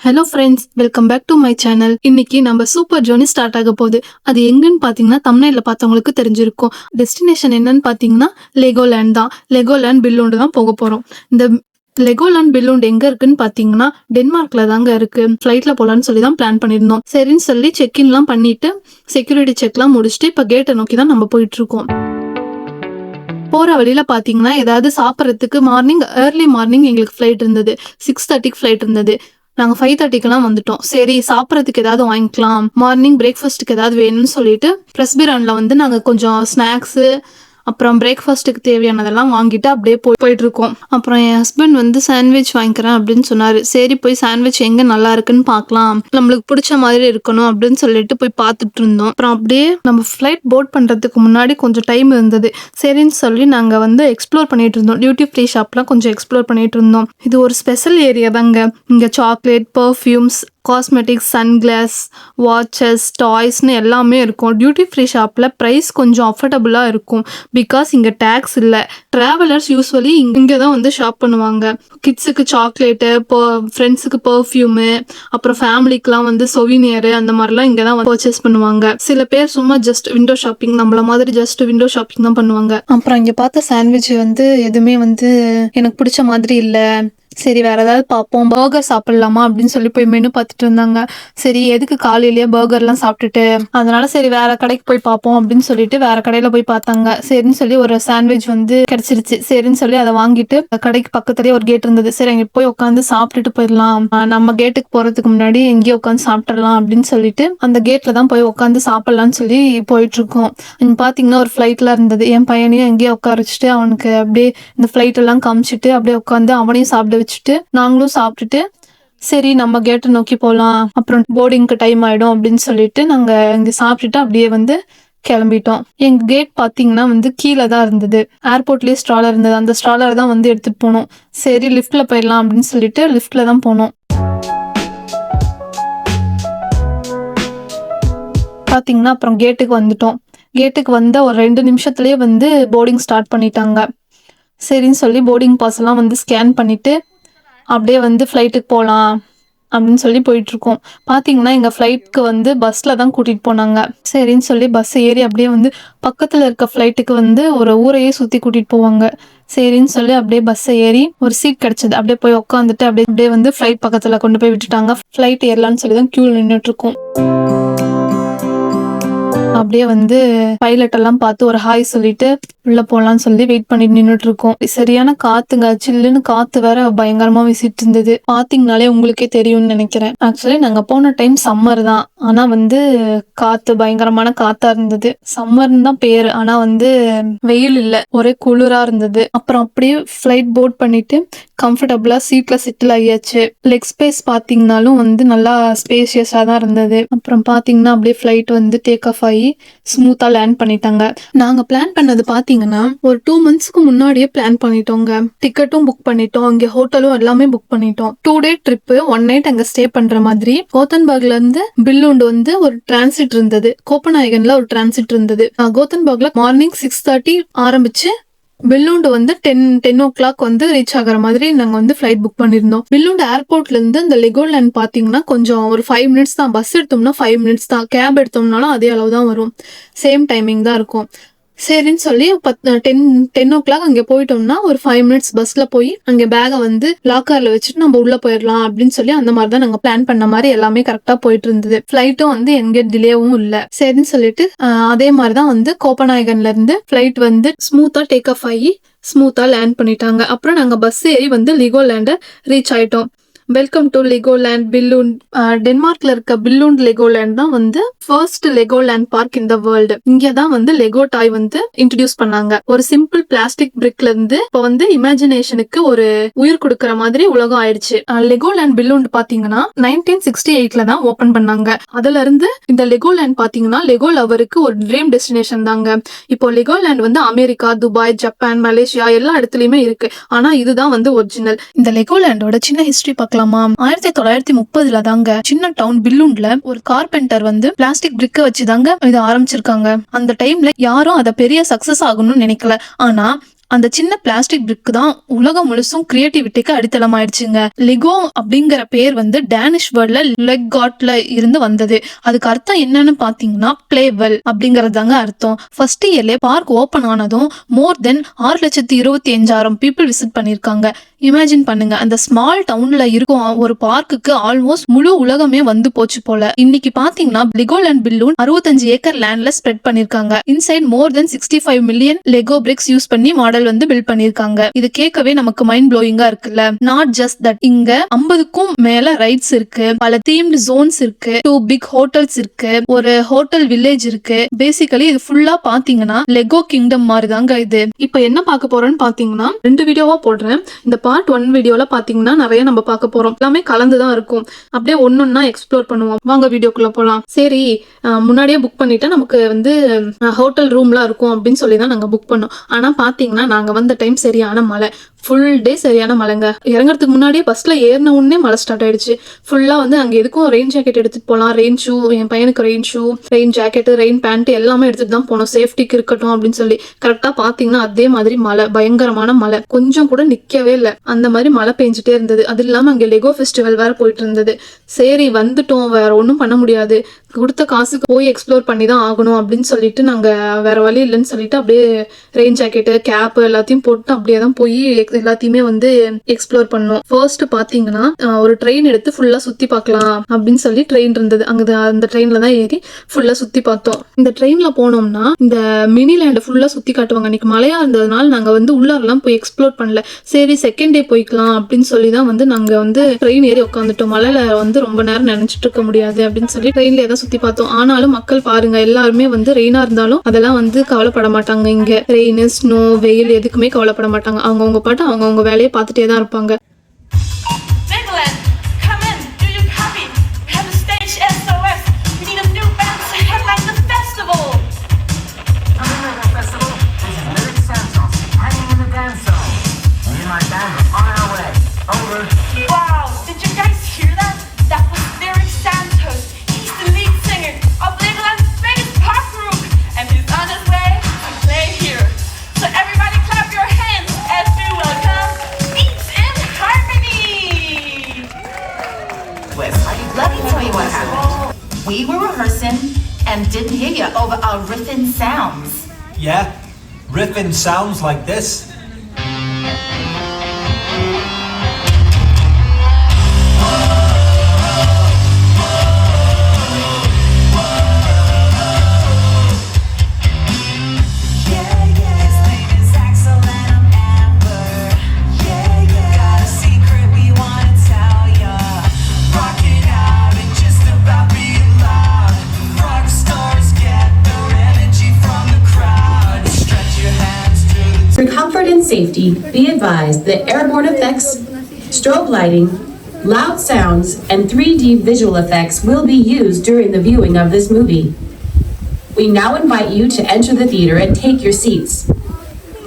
Hello friends welcome back to my channel இன்னைக்கு நம்ம super journey start ஆக போகுது. அது எங்கன்னு பார்த்தீங்கன்னா தமிழ்நாட்டில் பார்த்தவங்களுக்கு தெரிஞ்சிருக்கும். டெஸ்டினேஷன் என்னன்னு பார்த்தீங்கன்னா லெகோலேண்ட் தான். லெகோலேண்ட் பில்லோண்டு தான் போக போகிறோம் இந்த லெகோலேண்ட் பில்லோண்ட் எங்க இருக்குன்னு பார்த்தீங்கன்னா டென்மார்க்ல தாங்க இருக்கு. ஃப்ளைட்டில் போலான்னு சொல்லி தான் பிளான் பண்ணியிருந்தோம். சரின்னு சொல்லி செக்இன்லாம் பண்ணிட்டு செக்யூரிட்டி செக்லாம் முடிச்சுட்டு இப்போ கேட்டை நோக்கி தான் நம்ம போயிட்டு இருக்கோம். போகிற வழியில் பார்த்தீங்கன்னா ஏதாவது சாப்பிட்றதுக்கு மார்னிங் ஏர்லி மார்னிங் எங்களுக்கு ஃப்ளைட் இருந்தது. சிக்ஸ் தேர்ட்டிக்கு ஃப்ளைட் இருந்தது. நாங்க ஃபைவ் தேர்ட்டிக்கெல்லாம் வந்துட்டோம். சரி சாப்பிட்றதுக்கு ஏதாவது வாங்கிக்கலாம். மார்னிங் பிரேக்ஃபாஸ்ட்டுக்கு ஏதாவது வேணும்னு சொல்லிட்டு பிரஸ்பிரான்ல வந்து நாங்க கொஞ்சம் ஸ்நாக்ஸு அப்புறம் பிரேக்ஃபாஸ்ட்டுக்கு தேவையானதெல்லாம் வாங்கிட்டு அப்படியே போய் போயிட்டு இருக்கோம் அப்புறம் என் ஹஸ்பண்ட் வந்து சாண்ட்விச் வாங்கிக்கிறேன் அப்படின்னு சொன்னாரு. சரி போய் சாண்ட்விச் எங்க நல்லா இருக்குன்னு பார்க்கலாம். நம்மளுக்கு பிடிச்ச மாதிரி இருக்கணும் அப்படின்னு சொல்லிட்டு போய் பார்த்துட்டு இருந்தோம். அப்புறம் அப்படியே நம்ம ஃப்ளைட் போர்ட் பண்றதுக்கு முன்னாடி கொஞ்சம் டைம் இருந்தது. சரின்னு சொல்லி நாங்க வந்து எக்ஸ்ப்ளோர் பண்ணிட்டு இருந்தோம். டியூட்டி ஃப்ரீ ஷாப்லாம் கொஞ்சம் எக்ஸ்ப்ளோர் பண்ணிட்டு இருந்தோம். இது ஒரு ஸ்பெஷல் ஏரியா தாங்க. இங்க chocolate perfumes cosmetics sunglass watches டாய்ஸ்னு எல்லாமே இருக்கும். டியூட்டி ஃப்ரீ ஷாப்பில் ப்ரைஸ் கொஞ்சம் அஃபோர்டபுளாக இருக்கும். பிகாஸ் இங்கே டேக்ஸ் இல்லை. ட்ராவலர்ஸ் யூஸ்வலி இங்கே தான் வந்து ஷாப் பண்ணுவாங்க. கிட்ஸுக்கு சாக்லேட்டு ஃப்ரெண்ட்ஸுக்கு பர்ஃப்யூமு அப்புறம் ஃபேமிலிக்கெலாம் வந்து சொவினியரு அந்த மாதிரிலாம் இங்கே தான் பர்ச்சேஸ் பண்ணுவாங்க. சில பேர் சும்மா ஜஸ்ட் விண்டோ ஷாப்பிங் நம்மள மாதிரி ஜஸ்ட் விண்டோ ஷாப்பிங் தான் பண்ணுவாங்க. அப்புறம் இங்கே பார்த்த சாண்ட்விச் வந்து எதுவுமே வந்து எனக்கு பிடிச்ச மாதிரி இல்லை. சரி வேற ஏதாவது பார்ப்போம். பர்கர் சாப்பிடலாமா அப்படின்னு சொல்லி போய் மெனு பார்த்துட்டு இருந்தாங்க. சரி எதுக்கு காலையிலேயே பர்கர்லாம் சாப்பிட்டுட்டு? அதனால சரி வேற கடைக்கு போய் பார்ப்போம் அப்படின்னு சொல்லிட்டு வேற கடையில போய் பார்த்தாங்க. சரின்னு சொல்லி ஒரு சாண்ட்விச் வந்து கிடைச்சிருச்சு. சரின்னு சொல்லி அதை வாங்கிட்டு கடைக்கு பக்கத்துலயே ஒரு கேட் இருந்தது. சரி அங்க போய் உட்காந்து சாப்பிட்டுட்டு போயிடலாம். நம்ம கேட்டுக்கு போறதுக்கு முன்னாடி எங்கேயோ உட்காந்து சாப்பிட்டுறலாம் அப்படின்னு சொல்லிட்டு அந்த கேட்ல தான் போய் உட்காந்து சாப்பிடலாம்னு சொல்லி போயிட்டு இருக்கோம் பாத்தீங்கன்னா ஒரு ஃபிளைட்ல இருந்தது. என் பையனையும் எங்கேயோ உட்கார வச்சுட்டு அவனுக்கு அப்படியே இந்த ஃபிளைட் எல்லாம் காமிச்சிட்டு அப்படியே உட்காந்து அவனையும் சாப்பிட வச்சுட்டு நாங்களும் சாப்பிட்டுட்டு சரி நம்ம கேட்டை நோக்கி போகலாம் அப்புறம் போர்டிங்க்கு டைம் ஆகிடும் அப்படின்னு சொல்லிட்டு நாங்கள் இங்கே சாப்பிட்டுட்டு அப்படியே வந்து கிளம்பிட்டோம். எங்க கேட் பாத்தீங்கன்னா வந்து கீழே தான் இருந்தது. ஏர்போர்ட்லயே ஸ்ட்ராலர் இருந்தது. அந்த ஸ்ட்ராலர் தான் வந்து எடுத்துட்டு போனோம். சரி லிஃப்ட்ல போயிடலாம் அப்படின்னு சொல்லிட்டு லிஃப்ட்ல தான் போனோம். பாத்தீங்கன்னா அப்புறம் கேட்டுக்கு வந்துட்டோம். கேட்டுக்கு வந்த ஒரு ரெண்டு நிமிஷத்துலயே வந்து போர்டிங் ஸ்டார்ட் பண்ணிட்டாங்க. சரின்னு சொல்லி போர்டிங் பாஸ் எல்லாம் வந்து ஸ்கேன் பண்ணிட்டு அப்படியே வந்து ஃப்ளைட்டுக்கு போகலாம் அப்படின்னு சொல்லி போயிட்டு இருக்கோம் எங்கள் எங்க ஃப்ளைட்க்கு வந்து பஸ்ல தான் கூட்டிட்டு போனாங்க. சரின்னு சொல்லி பஸ் ஏறி அப்படியே வந்து பக்கத்துல இருக்க ஃப்ளைட்டுக்கு வந்து ஒரு ஊரையே சுத்தி கூட்டிட்டு போவாங்க. சரின்னு சொல்லி அப்படியே பஸ்ஸை ஏறி ஒரு சீட் கிடைச்சது. அப்படியே போய் உட்காந்துட்டு அப்படியே அப்படியே வந்து ஃப்ளைட் பக்கத்துல கொண்டு போய் விட்டுட்டாங்க. ஃப்ளைட் ஏறலாம்னு சொல்லி தான் க்யூவில் நின்றுட்டு இருக்கோம் அப்படியே வந்து பைலட் எல்லாம் பார்த்து ஒரு ஹாய் சொல்லிட்டு உள்ள போலாம்னு சொல்லி வெயிட் பண்ணிட்டு நின்றுட்டு இருக்கோம் சரியான காத்துங்க சில்லுன்னு காத்து வேற பயங்கரமா வீசிட்டு இருந்தது. பாத்தீங்கனாலே உங்களுக்கே தெரியும்னு நினைக்கிறேன். ஆக்சுவலி நாங்க போன டைம் சம்மர் தான். ஆனா வந்து காத்து பயங்கரமான காத்தா இருந்தது. சம்மர்னு தான் பேரு. ஆனா வந்து வெயில் இல்ல. ஒரே குளிரா இருந்தது. அப்புறம் அப்படியே ஃபிளைட் போர்ட் பண்ணிட்டு கம்ஃபர்டபுளா சீட்ல செட்டில் ஆகியாச்சு. லெக் ஸ்பேஸ் பாத்தீங்கன்னாலும் வந்து நல்லா ஸ்பேஷியஸா தான் இருந்தது. அப்புறம் பாத்தீங்கன்னா அப்படியே ஃபிளைட் வந்து டேக் ஆஃப் ஆகி ஸ்மூத்தா லேண்ட் பண்ணிட்டாங்க. நாங்கள் பிளான் பண்ணது பார்த்தீங்கன்னா ஒரு டூ மந்த்ஸ்க்கு முன்னாடியே பிளான் பண்ணிட்டோங்க. டிக்கெட்டும் புக் பண்ணிட்டோம். அங்கே ஹோட்டலும் எல்லாமே புக் பண்ணிட்டோம். Two day trip one night அங்கே ஸ்டே பண்ற மாதிரி கோத்தன்பர்க்ல இருந்து பில்லுண்டு வந்து ஒரு டிரான்சிட் இருந்தது. கோப்பநாயகன்ல ஒரு டிரான்சிட் இருந்தது. அஹ் கோத்தன்பர்க்ல மார்னிங் சிக்ஸ் தேர்ட்டி ஆரம்பிச்சு பில்லுண்டு வந்து டென் டென் ஓ கிளாக் வந்து ரீச் ஆகுற மாதிரி நாங்கள் வந்து ஃப்ளைட் புக் பண்ணியிருந்தோம் பில்லுண்டு ஏர்போர்ட்ல இருந்து இந்த லெகோலேண்ட் பார்த்தீங்கன்னா கொஞ்சம் ஒரு ஃபைவ் மினிட்ஸ் தான். பஸ் எடுத்தோம்னா ஃபைவ் மினிட்ஸ் தான். கேப் எடுத்தோம்னாலும் அதே அளவு தான் வரும். சேம் டைமிங் தான் இருக்கும். சரின்னு சொல்லி பத் டென் டென் ஓ கிளாக் அங்கே போயிட்டோம்னா ஒரு ஃபைவ் மினிட்ஸ் பஸ்ல போய் அங்கே பேகை வந்து லாக்கர்ல வச்சுட்டு நம்ம உள்ள போயிடலாம் அப்படின்னு சொல்லி அந்த மாதிரி தான் நாங்கள் பிளான் பண்ண மாதிரி எல்லாமே கரெக்டாக போயிட்டு இருந்தது. ஃப்ளைட்டும் வந்து எங்கே டிலேவும் இல்லை. சரின்னு சொல்லிட்டு அதே மாதிரி தான் வந்து கோப்பநாயகன்ல இருந்து ஃப்ளைட் வந்து ஸ்மூத்தாக டேக் ஆஃப் ஆகி ஸ்மூத்தாக லேண்ட் பண்ணிட்டாங்க. அப்புறம் நாங்கள் பஸ் ஏறி வந்து லிகோ லேண்டை ரீச் ஆயிட்டோம். வெல்கம் டு லெகோலேண்ட் பில்லூன் டென்மார்க்ல இருக்க பில்லூன் லெகோலேண்ட் தான் வந்து ஃபர்ஸ்ட் லெகோலேண்ட் பார்க் இந்த வேர்ல்டு இங்கே தான் வந்து லெகோ டாய் வந்து இன்ட்ரடியூஸ் பண்ணாங்க. ஒரு சிம்பிள் பிளாஸ்டிக் பிரிக்ல இருந்து இப்போ வந்து இமேஜினேஷனுக்கு ஒரு உயிர் கொடுக்கற மாதிரி உலகம் ஆயிடுச்சு. லெகோலேண்ட் பில்லூன் பாத்தீங்கன்னா நைன்டீன் சிக்ஸ்டி எயிட்ல தான் ஓபன் பண்ணாங்க. அதுல இருந்து இந்த லெகோலேண்ட் பாத்தீங்கன்னா லெகோ லவருக்கு ஒரு ட்ரீம் டெஸ்டினேஷன் தாங்க. இப்போ லெகோலேண்ட் வந்து அமெரிக்கா துபாய் ஜப்பான் மலேசியா எல்லா இடத்துலயுமே இருக்கு. ஆனா இதுதான் வந்து ஒரிஜினல் இந்த லெகோலேண்டோட சின்ன ஹிஸ்டரி பார்க்கலாமா? ஆயிரத்தி தொள்ளாயிரத்தி முப்பதுல தாங்க சின்ன டவுன் பில்லூன்ல ஒரு கார்பெண்டர் வந்து பிளாஸ்டிக் பிரிக்க வச்சு தாங்க இதை ஆரம்பிச்சிருக்காங்க. அந்த டைம்ல யாரும் அதை பெரிய சக்சஸ் ஆகணும்னு நினைக்கல. ஆனா அந்த சின்ன பிளாஸ்டிக் பிரிக் தான் உலகம் முழுசும் கிரியேட்டிவிட்டிக்கு அடித்தளம் ஆயிடுச்சுங்க லெகோ அப்படிங்கிற பேர் வந்து டேனிஷ் வேர்ல்ட்ல லெக் காட்ல இருந்து வந்தது. அதுக்கு அர்த்தம் என்னன்னு பாத்தீங்கன்னா பிளே வெல் அப்படிங்கறது தாங்க அர்த்தம். ஃபர்ஸ்ட் இயர்ல பார்க் ஓபன் ஆனதும் மோர் தென் ஆறு லட்சத்தி இருபத்தி அஞ்சாயிரம் பீப்புள் விசிட் பண்ணிருக்காங்க இமேஜின் பண்ணுங்க. அந்த ஸ்மால் டவுன்ல இருக்கும் ஒரு பார்க்குக்கு ஆல்மோஸ்ட் முழு உலகமே வந்து போச்சு போல. இன்னைக்கு பாத்தீங்கன்னா லெகோலேண்ட் பில்லூன் அறுபத்தஞ்சு ஏக்கர் லேண்ட்ல ஸ்ப்ரெட் பண்ணிருக்காங்க. Inside more than sixty five million Lego bricks use பண்ணி மாடல் வந்து பில்ட் பண்ணிருக்காங்க. இது கேட்கவே நமக்கு மைண்ட் ப்ளோயிங்கா இருக்குல்ல? நாட் ஜஸ்ட் தட் இங்க ஐம்பதுக்கும் மேல ரைட்ஸ் இருக்கு. பல தீம்டு ஜோன்ஸ் இருக்கு. டூ பிக் ஹோட்டல்ஸ் இருக்கு. ஒரு ஹோட்டல் வில்லேஜ் இருக்கு. பேசிக்கலி இது ஃபுல்லா பாத்தீங்கன்னா லெகோ கிங்டம் மாதிரி தாங்க இது. இப்போ என்ன பார்க்க போறோம்னு பாத்தீங்கன்னா ரெண்டு வீடியோவா போடுறேன். இந்த பார்ட் ஒன் வீடியோல பாத்தீங்கன்னா நிறைய நம்ம பார்க்க போறோம். எல்லாமே கலந்து தான் இருக்கும். அப்படியே ஒன்னொன்னா எக்ஸ்ப்ளோர் பண்ணுவோம். வாங்க வீடியோக்குள்ள போலாம். சரி முன்னாடியே புக் பண்ணிட்டா நமக்கு வந்து ஹோட்டல் ரூம்லாம் இருக்கும் அப்படின்னு சொல்லி தான் நாங்க புக் பண்ணோம். ஆனா பாத்தீங்கன்னா நாங்க வந்த டைம் சரியான மழை. ஃபுல் டே சரியான மழைங்க. இறங்குறதுக்கு முன்னாடியே பஸ்ல ஏறின உடனே மழை ஸ்டார்ட் ஆயிடுச்சு. ஃபுல்லா வந்து அங்க எதுக்கும் ரெயின் ஜாக்கெட் எடுத்துட்டு போகலாம் ரெயின் ஷூ என் பையனுக்கு rain shoe rain jacket rain pant எல்லாமே எடுத்துட்டு தான் போனோம். சேஃப்டிக்கு இருக்கட்டும் அப்படின்னு சொல்லி. கரெக்டா பாத்தீங்கன்னா அதே மாதிரி மழை பயங்கரமான மழை. கொஞ்சம் கூட நிக்கவே இல்லை. அந்த மாதிரி மழை பெஞ்சிட்டே இருந்தது. அது இல்லாம அங்க லெகோ ஃபெஸ்டிவல் வேற போயிட்டு இருந்தது. சரி வந்துட்டோம். வேற ஒன்றும் பண்ண முடியாது. கொடுத்த காசுக்கு போய் எக்ஸ்ப்ளோர் பண்ணி தான் ஆகணும் அப்படின்னு சொல்லிட்டு நாங்க வேற வழி இல்லைன்னு சொல்லிட்டு அப்படியே ரெயின் ஜாக்கெட்டு கேப் எல்லாத்தையும் போட்டு அப்படியே தான் போய் எல்லாத்தையுமே வந்து எக்ஸ்ப்ளோர் பண்ணோம். ஃபர்ஸ்ட் பாத்தீங்கன்னா ஒரு ட்ரெயின் எடுத்து ஃபுல்லா சுத்தி பார்க்கலாம் அப்படின்னு சொல்லி ட்ரெயின் இருந்தது. அங்க அந்த ட்ரெயின்ல தான் ஏறி ஃபுல்லா சுத்தி பார்த்தோம். இந்த ட்ரெயின்ல போனோம்னா இந்த மினி லேண்டை ஃபுல்லா சுத்தி காட்டுவாங்க. அன்னைக்கு மழையா இருந்ததுனால நாங்க வந்து உள்ளாரெல்லாம் போய் எக்ஸ்ப்ளோர் பண்ணல. சரி செகண்ட் டே போய்க்கலாம் அப்படின்னு சொல்லி தான் வந்து நாங்க வந்து ட்ரெயின் ஏறி உட்காந்துட்டோம் மழையில வந்து ரொம்ப நேரம் நினைச்சிட்டு இருக்க முடியாது அப்படின்னு சொல்லி ட்ரெயின்ல தான் சுத்தி பார்த்தோம். ஆனாலும் மக்கள் பாருங்க எல்லாருமே வந்து ரெயினா இருந்தாலும் அதெல்லாம் வந்து கவலைப்பட மாட்டாங்க இங்க. ரெயின் ஸ்னோ வெயில் எதுக்குமே கவலைப்பட மாட்டாங்க. அவங்கவுங்க பாட்டு அவங்கவுங்க வேலையை பார்த்துட்டே தான் இருப்பாங்க. Sounds. Yeah, riffing sounds like this. Be advised that airborne effects, strobe lighting, loud sounds, and 3D visual effects will be used during the viewing of this movie. We now invite you to enter the theater and take your seats.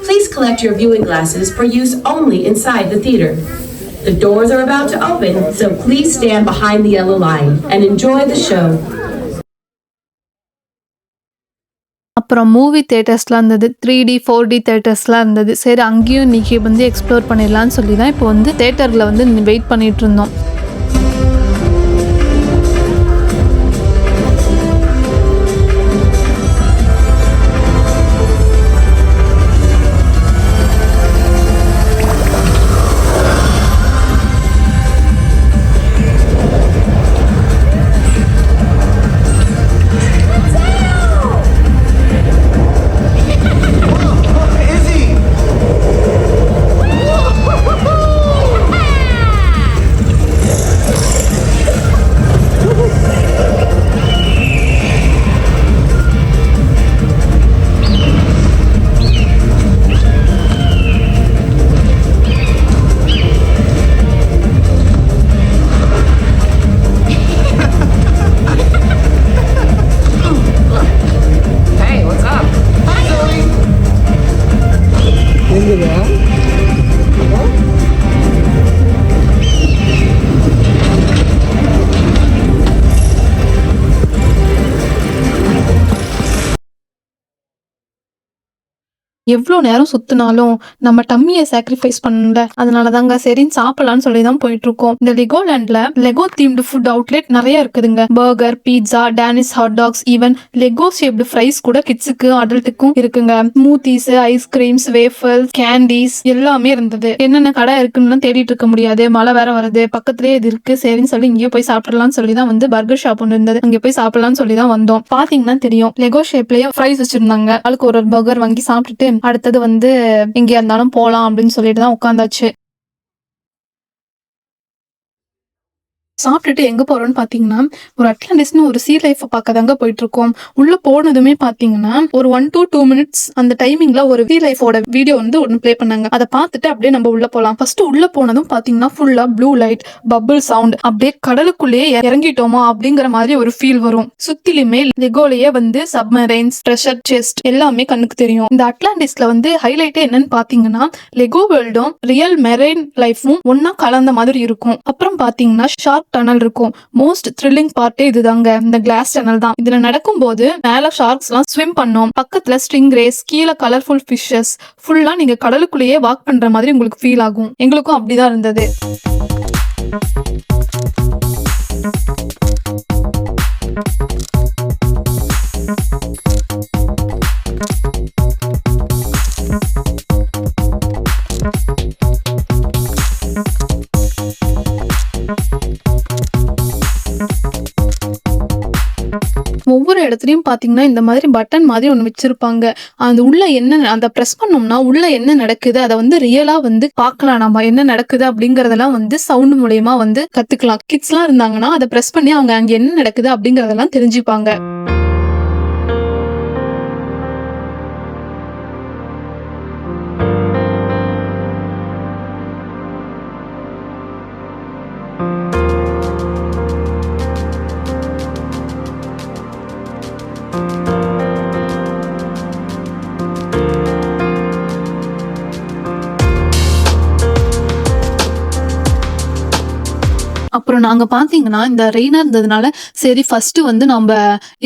Please collect your viewing glasses for use only inside the theater. The doors are about to open, so please stand behind the yellow line and enjoy the show. அப்புறம் movie தேட்டர்ஸ்லாம் இருந்தது. Three D four D தேட்டர்ஸ்லாம் இருந்தது. சரி அங்கேயும் இன்னைக்கு வந்து explore பண்ணிடலாம்னு சொல்லி தான் இப்போ வந்து தேட்டரில் வந்து வெயிட் பண்ணிட்டு இருந்தோம். எவ்வளோ நேரம் சுத்தினாலும் நம்ம டம்மியை சாக்ரிஃபைஸ் பண்ணல. அதனால தாங்க சரின்னு சாப்பிடலாம்னு சொல்லி தான் போயிட்டு இருக்கோம் இந்த லெகோ லேண்ட்ல லெகோ தீம்டு ஃபுட் அவுட்லெட் நிறைய இருக்குதுங்க. Burger pizza Danish hot dogs even Lego shaped fries கூட கிட்ஸுக்கு அடல்ட்டுக்கும் இருக்குங்க. ஸ்மூத்திஸ் ஐஸ்கிரீம்ஸ் வேஃபல் கேண்டீஸ் எல்லாமே இருந்தது. என்னென்ன கடை இருக்குன்னு தேடிட்டு இருக்க முடியாது. மழை வேற வருது. பக்கத்துலயே இது இருக்கு. சரின்னு சொல்லி இங்கேயே போய் சாப்பிடலாம்னு சொல்லி தான் வந்து பர்கர் ஷாப் ஒன்று இருந்தது. அங்கே போய் சாப்பிடலாம்னு சொல்லி தான் வந்தோம். பாத்தீங்கன்னா தெரியும். லெகோ ஷேப்லயே ஃப்ரைஸ் வச்சிருந்தாங்க. அதுக்கு ஒரு ஒரு பர்கர் வாங்கி சாப்பிட்டுட்டு அடுத்தது வந்து எங்கேயா இருந்தாலும் போலாம் அப்படின்னு சொல்லிட்டு தான் உட்காந்தாச்சு. சாப்பிட்டுட்டு எங்கே போறோம்னு பார்த்தீங்கன்னா ஒரு அட்லாண்டிஸ்னு ஒரு சீ லைஃப்பை பார்க்க தாங்க போயிட்டு இருக்கோம் போனதுமே பார்த்தீங்கன்னா ஒரு ஒன் டூ டூ மினிட்ஸ் அந்த டைமிங்ல ஒரு சீ லைஃபோட வீடியோ வந்து ஒன்னு ப்ளே பண்ணாங்க. அதை பார்த்துட்டு அப்படியே நம்ம உள்ளே போகலாம் ஃபர்ஸ்ட் உள்ளே போனதும் பார்த்தீங்கன்னா ஃபுல்லா ப்ளூ லைட் பபிள் சவுண்ட் அப்படியே கடலுக்குள்ளேயே இறங்கிட்டோமா அப்படிங்கிற மாதிரி ஒரு ஃபீல் வரும். சுத்திலுமே லெகோலையே வந்து சப்மரைன்ஸ் ப்ரெஷர் செஸ்ட் எல்லாமே கண்ணுக்கு தெரியும். இந்த அட்லாண்டிஸ்ல வந்து ஹைலைட்டே என்னன்னு பாத்தீங்கன்னா லெகோ வேர்ல்டும் ரியல் மெரைன் லைஃபும் ஒன்னா கலந்த மாதிரி இருக்கும். அப்புறம் பாத்தீங்கன்னா ஷார்ப் டனல் இருக்கும். மோஸ்ட் த்ரில்லிங் பார்ட்டே இதுதாங்க. இந்த கிளாஸ் டனல் தான். இதுல நடக்கும்போது மேல ஷார்க்ஸ் எல்லாம் ஸ்விம் பண்ணும். பக்கத்துல ஸ்ட்ரிங் ரேஸ் கீழே கலர்ஃபுல் ஃபிஷஸ் ஃபுல்லா நீங்க கடலுக்குள்ளேயே வாக் பண்ற மாதிரி உங்களுக்கு ஃபீல் ஆகும். எங்களுக்கும் அப்படிதான் இருந்தது. ஒவ்வொரு இடத்துலையும் பாத்தீங்கன்னா இந்த மாதிரி பட்டன் மாதிரி ஒன்று வச்சிருப்பாங்க. அந்த உள்ள என்ன அந்த ப்ரெஸ் பண்ணோம்னா உள்ள என்ன நடக்குது அதை வந்து ரியலா வந்து பார்க்கலாம். நம்ம என்ன நடக்குது அப்படிங்கறதெல்லாம் வந்து சவுண்ட் மூலியமா வந்து கத்துக்கலாம். கிட்ஸ்லாம் இருந்தாங்கன்னா அதை ப்ரெஸ் பண்ணி அவங்க அங்க என்ன நடக்குது அப்படிங்கறதெல்லாம் தெரிஞ்சுப்பாங்க. அங்கே பார்த்தீங்கன்னா பாத்தீங்கன்னா இந்த ரெயினா இருந்ததுனால சரி ஃபர்ஸ்ட் வந்து நம்ம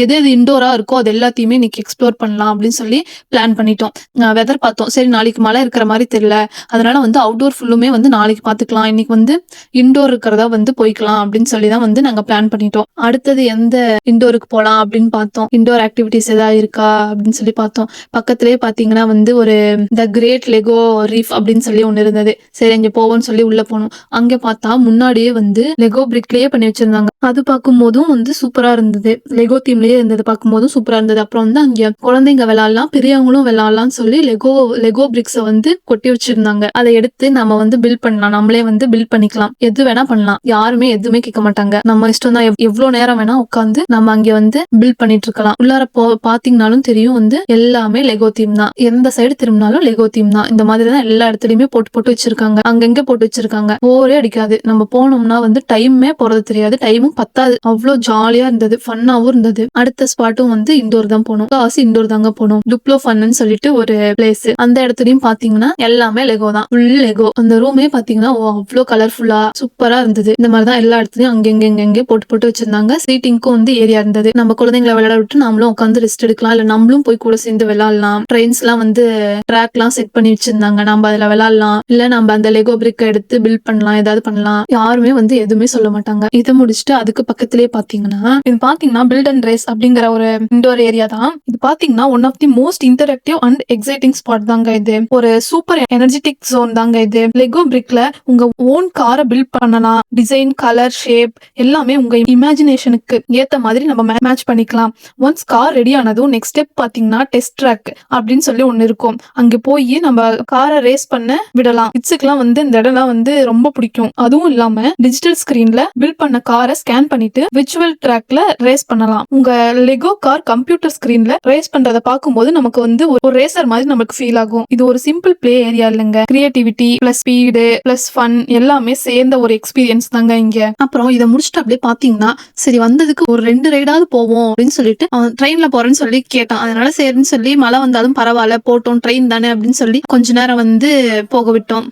எது எது இண்டோராக இருக்கோ அது எல்லாத்தையுமே இன்னைக்கு எக்ஸ்ப்ளோர் பண்ணலாம் அப்படின்னு சொல்லி பிளான் பண்ணிட்டோம். வெதர் பார்த்தோம். சரி நாளைக்கு மழை இருக்கிற மாதிரி தெரியல. அதனால வந்து அவுட்டோர் ஃபுல்லுமே வந்து நாளைக்கு பார்த்துக்கலாம் இன்னைக்கு வந்து இண்டோர் இருக்கிறதா வந்து போய்க்கலாம் அப்படின்னு சொல்லி தான் வந்து நாங்க பிளான் பண்ணிட்டோம். அடுத்தது எந்த இண்டோருக்கு போகலாம் அப்படின்னு பார்த்தோம். இண்டோர் ஆக்டிவிட்டிஸ் ஏதாவது இருக்கா அப்படின்னு சொல்லி பார்த்தோம். பக்கத்துலேயே பார்த்தீங்கன்னா வந்து ஒரு த கிரேட் லெகோ ரீஃப் அப்படின்னு சொல்லி ஒன்று இருந்தது. சரி இங்கே போவோம்னு சொல்லி உள்ள போனோம். அங்கே பார்த்தா முன்னாடியே வந்து லெகோ பிரிக்லயே பண்ணி வச்சிருந்தாங்க. அது பார்க்கும்போதும் வந்து சூப்பரா இருந்தது. லெகோ தீம்லயே இருந்தது பார்க்கும்போதும் சூப்பரா இருந்தது. அப்புறம் வந்து அங்க குழந்தைங்க விளையாடலாம் பெரியவங்களும் விளையாடலாம்னு சொல்லி லெகோ லெகோ பிரிக்ஸை வந்து கொட்டி வச்சிருந்தாங்க. அதை எடுத்து நம்ம வந்து பில் பண்ணலாம். நம்மளே வந்து பில் பண்ணிக்கலாம். எது வேணா பண்ணலாம். யாருமே எதுவுமே கேட்க மாட்டாங்க. நம்ம இஷ்டம் தான் எவ்வளவு நேரம் வேணா உட்காந்து நம்ம அங்க வந்து பில் பண்ணிட்டு இருக்கலாம் உள்ளார போ பாத்தீங்கன்னாலும் தெரியும் வந்து எல்லாமே லெகோ தீம் தான். எந்த சைடு திரும்பினாலும் லெகோ தீம் தான். இந்த மாதிரி தான் எல்லா இடத்துலயுமே போட்டு போட்டு வச்சிருக்காங்க. அங்கங்க போட்டு வச்சிருக்காங்க. போரே அடிக்காது. நம்ம போனோம்னா வந்து டைமே போறது தெரியாது. டைமும் பத்தாது. அவ்வளோ ஜாலியா இருந்தது. ஃபன்னாவும் இருந்தது. அடுத்த ஸ்பாட்டும் வந்து இண்டோர் தான் போனோம். காசு இண்டோர் தாங்க போனோம். டுப்ளோ ஃபன்னு சொல்லிட்டு ஒரு பிளேஸ் அந்த இடத்துலயும் பாத்தீங்கன்னா எல்லாமே லெகோ தான். ஃபுல் லெகோ அந்த ரூமே பாத்தீங்கன்னா ஓ அவ்வளோ கலர்ஃபுல்லா சூப்பரா இருந்தது. இந்த மாதிரி தான் எல்லா இடத்துலயும் அங்கெங்க எங்க போட்டு போட்டு வச்சிருந்தாங்க. சீட்டிங்க்கும் வந்து ஏரியா இருந்தது. நம்ம குழந்தைங்களை விளையாட விட்டு நம்மளும் உட்காந்து ரெஸ்ட் எடுக்கலாம். இல்ல நம்மளும் போய் கூட சேர்ந்து விளையாடலாம். ட்ரெயின்ஸ் எல்லாம் வந்து ட்ராக் எல்லாம் செட் பண்ணி வச்சிருந்தாங்க. நம்ம அதுல விளையாடலாம். இல்ல நம்ம அந்த லெகோ பிரிக் எடுத்து பில்ட் பண்ணலாம். ஏதாவது பண்ணலாம். யாருமே வந்து எதுவுமே சொல்ல மாட்டாங்க. இதை முடிச்சுட்டு அதுக்கு பக்கத்துலயே பாத்தீங்கன்னா இது பாத்தீங்கன்னா பில்ட் அண்ட் ரேஸ் அப்படிங்கிற ஒரு இண்டோர் ஏரியா தான். இது பாத்தீங்கன்னா one of the most interactive and exciting spot தாங்க இது. ஒரு சூப்பர் எனர்ஜெட்டிக் ஜோன் தாங்க இது. லெகோ பிரிக்ல உங்க ஓன் காரை பில்ட் பண்ணலாம். டிசைன் கலர் ஷேப் எல்லாமே உங்க இமேஜினேஷனுக்கு ஏத்த மாதிரி நம்ம மேட்ச் பண்ணிக்கலாம். ஒன்ஸ் கார் ரெடி ஆனதும் நெக்ஸ்ட் ஸ்டெப் பாத்தீங்கன்னா டெஸ்ட் ட்ராக் அப்படின்னு சொல்லி ஒன்னு இருக்கும். அங்க போய் நம்ம காரை ரேஸ் பண்ண விடலாம். கிட்ஸுக்குலாம் வந்து இந்த இடம்லாம் வந்து ரொம்ப பிடிக்கும். அதுவும் இல்லாம டிஜிட்டல் ஸ்கிரீன்ல பில்ட் பண்ண காரை ஸ்கேன் பண்ணிட்டு விர்ச்சுவல் ட்ராக்ல ரேஸ் பண்ணலாம். உங்க லெகோ கார் கம்ப்யூட்டர் ஸ்கிரீன்ல ரேஸ் பண்றத பார்க்கும்போது நமக்கு வந்து ஒரு ரேசர் மாதிரி நமக்கு ஃபீல் ஆகும். இது ஒரு சிம்பிள் பிளே ஏரியா இல்லைங்க. Creativity plus speed plus fun எல்லாமே சேர்ந்த ஒரு எக்ஸ்பீரியன்ஸ் தாங்க இங்க. அப்புறம் இதை முடிச்சுட்டு அப்படியே பாத்தீங்கன்னா சரி வந்ததுக்கு ஒரு ரெண்டு ரைடாவது போவோம் அப்படின்னு சொல்லிட்டு அவன் ட்ரெயின்ல போறேன்னு சொல்லி கேட்டான். அதனால சரின்னு சொல்லி மழை வந்தாலும் பரவாயில்ல போட்டோம் ட்ரெயின் தானே அப்படின்னு சொல்லி கொஞ்ச நேரம் வந்து போக விட்டோம்.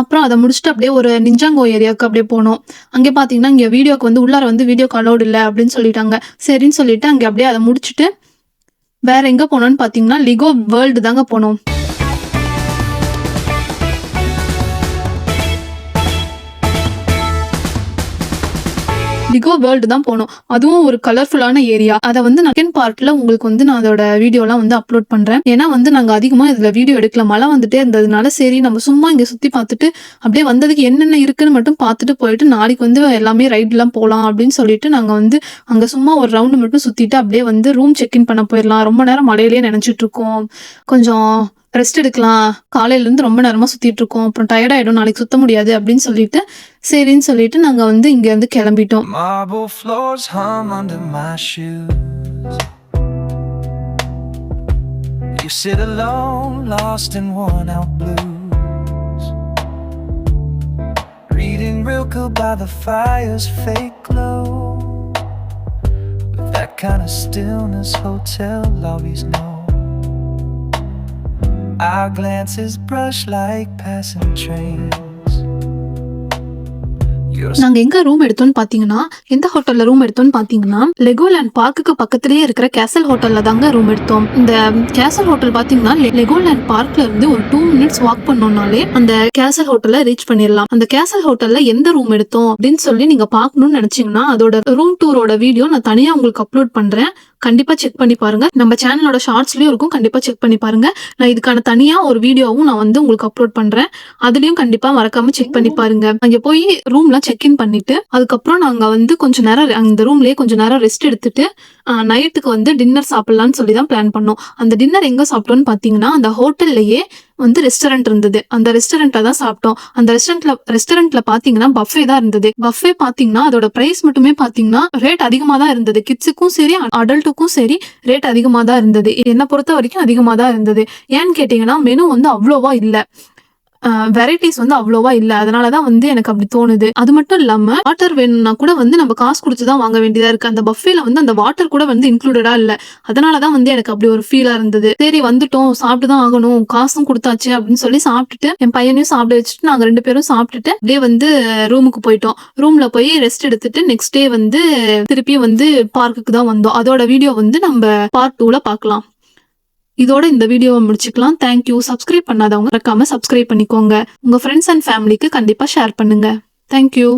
அப்புறம் அதை முடிச்சுட்டு அப்படியே ஒரு நிஞ்சாங்கோ ஏரியாவுக்கு அப்படியே போனோம். அங்கே பார்த்தீங்கன்னா இங்கே வீடியோக்கு வந்து உள்ளார வந்து வீடியோக்கு அலோடு இல்லை அப்படின்னு சொல்லிட்டாங்க. சரின்னு சொல்லிட்டு அங்கே அப்படியே அதை முடிச்சுட்டு வேற எங்கே போனோம்னு பார்த்தீங்கன்னா லிகோ வேர்ல்டு தாங்க போனோம். லிகோ வேர்ல்டு தான் போனோம். அதுவும் ஒரு கலர்ஃபுல்லான ஏரியா அதை வந்து நக்கன் பார்ட்ல உங்களுக்கு வந்து நான் அதோட வீடியோலாம் வந்து அப்லோட் பண்றேன். ஏன்னா வந்து நாங்க அதிகமா இதுல வீடியோ எடுக்கல. மழை வந்துட்டே இருந்ததுனால சரி நம்ம சும்மா இங்க சுத்தி பார்த்துட்டு அப்படியே வந்ததுக்கு என்னென்ன இருக்குன்னு மட்டும் பார்த்துட்டு போயிட்டு நாளைக்கு வந்து எல்லாமே ரைட்லாம் போகலாம் அப்படின்னு சொல்லிட்டு நாங்க வந்து அங்க சும்மா ஒரு ரவுண்டு மட்டும் சுத்திட்டு அப்படியே வந்து ரூம் செக்இன் பண்ண போயிடலாம். ரொம்ப நேரம் மழையிலேயே நினைச்சிட்டு இருக்கோம். கொஞ்சம் ரெஸ்ட் எடுக்கலாம் காலையில இருந்து ரொம்ப நேரமா சுத்திட்டு இருக்கோம் அப்புறம் டயர்ட் ஆயிடும் நாளைக்கு சுத்த முடியாது அப்படின்னு சொல்லிட்டு சரின்னு சொல்லிட்டு நாங்க வந்து இங்க இருந்து கிளம்பிட்டோம் You sit alone, lost in worn out blues. Reading Rilke by the fire's fake glow. With that kind of stillness hotel lobbies know. Our glances brush like passing trains. நாங்க எங்க ரூம் எடுத்தோம்னு பாத்தீங்கன்னா எந்த ஹோட்டல்ல ரூம் எடுத்தோம்னு பாத்தீங்கன்னா Legoland பார்க்குக்கு பக்கத்துலயே இருக்கிற கேசல் ஹோட்டல்ல தாங்க ரூம் எடுத்தோம். இந்த கேசல் ஹோட்டல் பாத்தீங்கன்னா லெகோலேண்ட் பார்க்ல இருந்து ஒரு டூ மினிட்ஸ் வாக் பண்ணோம்னாலே அந்த கேசல் ஹோட்டல்ல ரீச் பண்ணிடலாம் அந்த கேசல் ஹோட்டல்ல எந்த ரூம் எடுத்தோம் அப்படின்னு சொல்லி நீங்க பார்க்கணும்னு நினைச்சீங்கன்னா அதோட ரூம் டூரோட வீடியோ நான் தனியா உங்களுக்கு அப்லோட் பண்றேன். கண்டிப்பா செக் பண்ணி பாருங்க. நம்ம சேனலோட ஷார்ட்ஸ்லயும் இருக்கும். கண்டிப்பா செக் பண்ணி பாருங்க. நான் இதுக்கான தனியா ஒரு வீடியோவும் நான் வந்து உங்களுக்கு அப்லோட் பண்றேன். அதுலயும் கண்டிப்பா மறக்காம செக் பண்ணி பாருங்க. அங்க போய் ரூம்லாம் செக் இன் பண்ணிட்டு அதுக்கப்புறம் நாங்க வந்து கொஞ்ச நேரம் அந்த ரூம்லயே கொஞ்ச நேரம் ரெஸ்ட் எடுத்துட்டு நைட்டுக்கு வந்து டின்னர் சாப்பிடலாம்னு சொல்லி தான் பிளான் பண்ணோம். அந்த டின்னர் எங்க சாப்பிட்டோம்னு பாத்தீங்கன்னா அந்த ஹோட்டல்லையே வந்து ரெஸ்டாரண்ட் இருந்தது. அந்த ரெஸ்டாரண்ட்ல தான் சாப்பிட்டோம். அந்த ரெஸ்டாரண்ட்ல ரெஸ்டாரண்ட்ல பாத்தீங்கன்னா பஃபே தான் இருந்தது. பஃபே பாத்தீங்கன்னா அதோட பிரைஸ் மட்டுமே பாத்தீங்கன்னா ரேட் அதிகமா தான் இருந்தது. கிட்ஸுக்கும் சரி அடல்ட்டுக்கும் சரி ரேட் அதிகமா தான் இருந்தது. என்னை பொறுத்த வரைக்கும் அதிகமா தான் இருந்தது. ஏன்னு கேட்டீங்கன்னா மெனு வந்து அவ்வளோவா இல்லை. வெரைட்டிஸ் வந்து அவ்வளோவா இல்ல. அதனாலதான் வந்து எனக்கு அப்படி தோணுது. அது மட்டும் இல்லாம வாட்டர் வேணும்னா கூட வந்து நம்ம காசு கொடுத்து தான் வாங்க வேண்டியதா இருக்கு. அந்த பஃபேல வந்து அந்த வாட்டர் கூட வந்து இன்க்ளூடடா இல்ல. அதனாலதான் வந்து எனக்கு அப்படி ஒரு ஃபீலா இருந்தது. சரி வந்துட்டோம். சாப்பிட்டு தான் ஆகணும். காசும் கொடுத்தாச்சு அப்படின்னு சொல்லி சாப்பிட்டுட்டு என் பையனையும் சாப்பிட வச்சுட்டு நாங்க ரெண்டு பேரும் சாப்பிட்டுட்டு அப்படியே வந்து ரூமுக்கு போயிட்டோம். ரூம்ல போய் ரெஸ்ட் எடுத்துட்டு நெக்ஸ்ட் டே வந்து திருப்பி வந்து பார்க்குக்கு தான் வந்தோம். அதோட வீடியோ வந்து நம்ம பார்ட் டூல பார்க்கலாம். இதோட இந்த வீடியோவை முடிச்சுக்கலாம். தேங்க்யூ சப்ஸ்கிரைப் பண்ணாதவங்க மறக்காம சப்ஸ்கிரைப் பண்ணிக்கோங்க. உங்க ஃப்ரெண்ட்ஸ் அண்ட் ஃபேமிலிக்கு கண்டிப்பா ஷேர் பண்ணுங்க. தேங்க்யூ